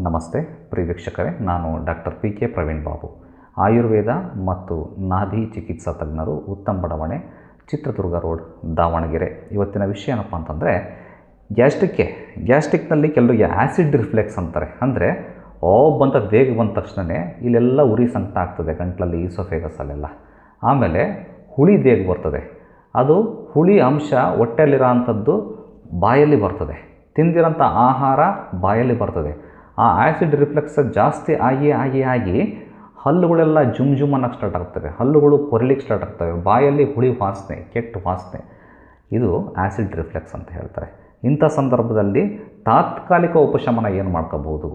ನಮಸ್ತೆ, ಪ್ರಿಯ ವೀಕ್ಷಕರೇ, ನಾನು doctor P K Praveen Babu. Ayurveda ಮತ್ತು ನಾಭಿ ಚಿಕಿತ್ಸಾ ತಜ್ಞರು ಉತ್ತಮ ಬಡಾವಣೆ, ಚಿತ್ರದುರ್ಗ ರೋಡ್, ದಾವಣಗೆರೆ. ಇವತ್ತಿನ ವಿಷಯ ಏನಪ್ಪ ಅಂತಂದರೆ, ಗ್ಯಾಸ್ಟ್ರಿಕ್ಗೆ ಗ್ಯಾಸ್ಟಿಕ್ನಲ್ಲಿ ಕೆಲವರಿಗೆ ಆ್ಯಸಿಡ್ ರಿಫ್ಲೆಕ್ಸ್ ಅಂತಾರೆ. ಅಂದರೆ ಓ ಬಂತ, ಬೇಗ ಬಂದ ತಕ್ಷಣವೇ ಇಲ್ಲೆಲ್ಲ ಉರಿ ಸಂಕಟ ಆಗ್ತದೆ, ಗಂಟ್ಲಲ್ಲಿ, ಈಸೋಫೇಗಸಲ್ಲೆಲ್ಲ. ಆಮೇಲೆ ಹುಳಿ ದೇಗ ಬರ್ತದೆ. ಅದು ಹುಳಿ ಅಂಶ ಹೊಟ್ಟೆಯಲ್ಲಿರೋ ಅಂಥದ್ದು ಬಾಯಲ್ಲಿ ಬರ್ತದೆ. ತಿಂದಿರೋಂಥ ಆಹಾರ ಬಾಯಲ್ಲಿ ಬರ್ತದೆ. ಆ ಆ್ಯಸಿಡ್ ರಿಫ್ಲೆಕ್ಸ್ ಜಾಸ್ತಿ ಆಗಿ ಆಗಿ ಆಗಿ ಹಲ್ಲುಗಳೆಲ್ಲ ಜುಮ್ ಜುಮ್ ಅನ್ನೋಕ್ಕೆ ಸ್ಟಾರ್ಟ್ ಆಗ್ತವೆ. ಹಲ್ಲುಗಳು ಕೊರಲಿಕ್ಕೆ ಸ್ಟಾರ್ಟ್ ಆಗ್ತವೆ. ಬಾಯಲ್ಲಿ ಹುಳಿ ವಾಸನೆ, ಕೆಟ್ಟ ವಾಸನೆ. ಇದು ಆ್ಯಸಿಡ್ ರಿಫ್ಲೆಕ್ಸ್ ಅಂತ ಹೇಳ್ತಾರೆ. ಇಂಥ ಸಂದರ್ಭದಲ್ಲಿ ತಾತ್ಕಾಲಿಕ ಉಪಶಮನ ಏನು ಮಾಡ್ಕೋಬೋದು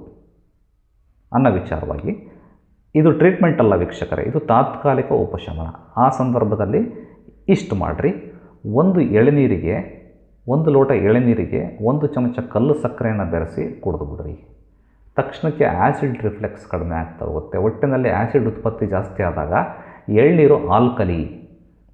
ಅನ್ನೋ ವಿಚಾರವಾಗಿ ಇದು ಟ್ರೀಟ್ಮೆಂಟ್ ಅಲ್ಲ ವೀಕ್ಷಕರೇ. ಇದು ತಾತ್ಕಾಲಿಕ ಉಪಶಮನ. ಆ ಸಂದರ್ಭದಲ್ಲಿ ಇಷ್ಟು ಮಾಡಿರಿ. ಒಂದು ಎಳೆನೀರಿಗೆ, ಒಂದು ಲೋಟ ಎಳೆನೀರಿಗೆ ಒಂದು ಚಮಚ ಕಲ್ಲು ಸಕ್ಕರೆಯನ್ನು ಬೆರೆಸಿ ಕುಡಿದು ಬಿಡ್ರಿ. ತಕ್ಷಣಕ್ಕೆ ಆ್ಯಸಿಡ್ ರಿಫ್ಲೆಕ್ಸ್ ಕಡಿಮೆ ಆಗ್ತಾ ಹೋಗುತ್ತೆ. ಹೊಟ್ಟೆನಲ್ಲಿ ಆ್ಯಸಿಡ್ ಉತ್ಪತ್ತಿ ಜಾಸ್ತಿ ಆದಾಗ ಎಳ್ನೀರು ಆಲ್ಕಲಿ,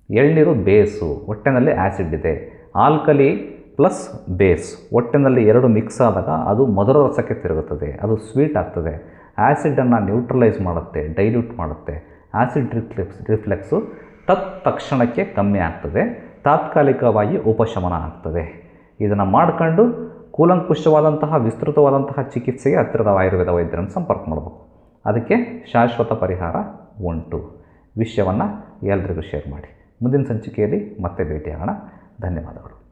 ಎಳ್ನೀರು ಬೇಸು, ಹೊಟ್ಟೆನಲ್ಲಿ ಆ್ಯಸಿಡ್ ಇದೆ. ಆಲ್ಕಲಿ ಪ್ಲಸ್ ಬೇಸ್, ಹೊಟ್ಟೆನಲ್ಲಿ ಎರಡು ಮಿಕ್ಸ್ ಆದಾಗ ಅದು ಮಧುರ ರಸಕ್ಕೆ ತಿರುಗುತ್ತದೆ, ಅದು ಸ್ವೀಟ್ ಆಗ್ತದೆ. ಆ್ಯಸಿಡನ್ನು ನ್ಯೂಟ್ರಲೈಸ್ ಮಾಡುತ್ತೆ, ಡೈಲ್ಯೂಟ್ ಮಾಡುತ್ತೆ. ಆ್ಯಸಿಡ್ ರಿಫ್ಲೆಕ್ಸ್, ರಿಫ್ಲೆಕ್ಸು ತತ್ ತಕ್ಷಣಕ್ಕೆ ಕಮ್ಮಿ ಆಗ್ತದೆ, ತಾತ್ಕಾಲಿಕವಾಗಿ ಉಪಶಮನ ಆಗ್ತದೆ. ಇದನ್ನು ಮಾಡ್ಕೊಂಡು ಕೂಲಂಕುಷವಾದಂತಹ, ವಿಸ್ತೃತವಾದಂತಹ ಚಿಕಿತ್ಸೆಗೆ ಹತ್ತಿರದ ಆಯುರ್ವೇದ ವೈದ್ಯರನ್ನು ಸಂಪರ್ಕ ಮಾಡಬೇಕು. ಅದಕ್ಕೆ ಶಾಶ್ವತ ಪರಿಹಾರ ಉಂಟು. ವಿಷಯವನ್ನು ಎಲ್ರಿಗೂ ಶೇರ್ ಮಾಡಿ. ಮುಂದಿನ ಸಂಚಿಕೆಯಲ್ಲಿ ಮತ್ತೆ ಭೇಟಿಯಾಗೋಣ. ಧನ್ಯವಾದಗಳು.